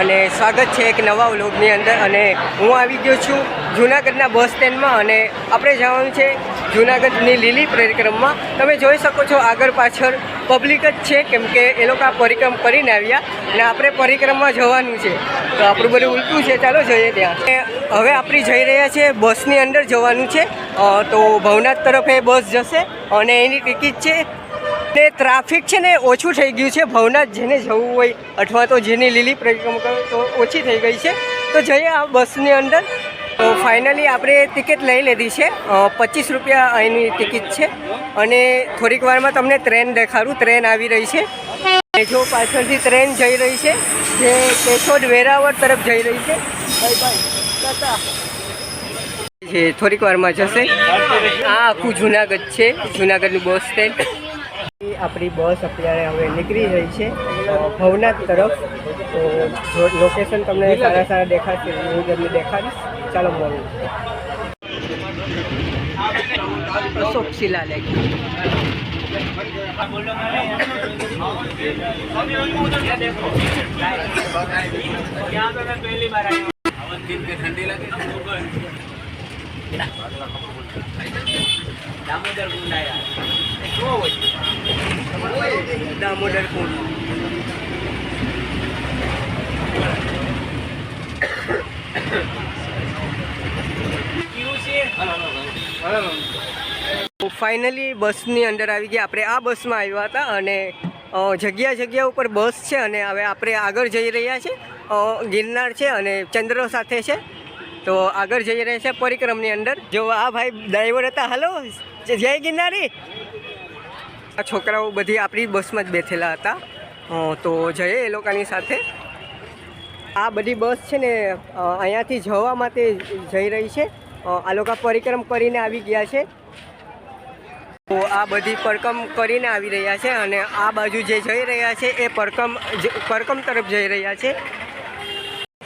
અને સ્વાગત છે એક નવા વ્લોગની અંદર. અને હું આવી ગયો છું જૂનાગઢના બસ સ્ટેન્ડમાં અને આપણે જવાનું છે જૂનાગઢની લીલી પરિક્રમમાં. તમે જોઈ શકો છો આગળ પાછળ પબ્લિક જ છે, કેમ કે એ લોકો આ પરિક્રમ કરીને આવ્યા અને આપણે પરિક્રમમાં જવાનું છે. તો આપણું બધું ઉલટું છે. ચાલો જઈએ ત્યાં. હવે આપણે જઈ રહ્યા છે બસની અંદર જવાનું છે. તો ભવનાથ તરફ બસ જશે અને એની ટિકિટ છે તે ટ્રાફિક છે ને ઓછું થઈ ગયું છે. ભવનાથ જેને જવું હોય અથવા તો જેની લીલી પરિક્રમા કરો તો ઓછી થઈ ગઈ છે. તો જઈએ આ બસની અંદર. તો ફાઇનલી આપણે ટિકિટ લઈ લીધી છે. પચીસ રૂપિયા અહીંની ટિકિટ છે. અને થોડીક વારમાં તમને ટ્રેન દેખાડું. ટ્રેન આવી રહી છે. જો પાછળથી ટ્રેન જઈ રહી છે. જે કેશોદ વેરાવળ તરફ જઈ રહી છે. થોડીક વારમાં જશે. આ આખું જુનાગઢ છે. જુનાગઢનું બસ સ્ટેન્ડ આપણી બસ અત્યારે હવે નીકળી રહી છે ભવનાથ તરફ. તો લોકેશન તમને સારા સારા દેખાશે, હું તમને દેખાડીશ. ચાલો મળું અશોક શિલાલેખ. દામોદર કુંડ ફાઇનલી બસની અંદર આવી ગયા. આપણે આ બસમાં આવ્યા હતા અને જગ્યા જગ્યા ઉપર બસ છે અને હવે આપણે આગળ જઈ રહ્યા છે ગિરનાર છે અને ચંદ્ર સાથે છે. તો આગળ જઈ રહ્યા છે પરિક્રમની અંદર. જો આ ભાઈ ડ્રાઈવર હતા હલો જય ગિરનારી. આ છોકરાઓ બધી આપણી બસમાં જ બેઠેલા હતા. તો જઈએ એ લોકોની સાથે. આ બધી બસ છે ને અહીંયાથી જવા માટે જઈ રહી છે. આ લોકો પરિક્રમ કરીને આવી ગયા છે. તો આ બધી પરકમ કરીને આવી રહ્યા છે અને આ બાજુ જે જઈ રહ્યા છે એ પરકમ પરકમ તરફ જઈ રહ્યા છે.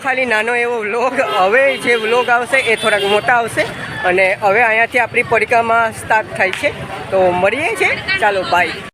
ખાલી નાનો એવો વ્લોગ, હવે જે વ્લોગ આવશે એ થોડાક મોટા આવશે. અને હવે અહીંયાથી આપણી પરિક્રમા સ્ટાર્ટ થાય છે. તો મળીએ છીએ. ચાલો બાય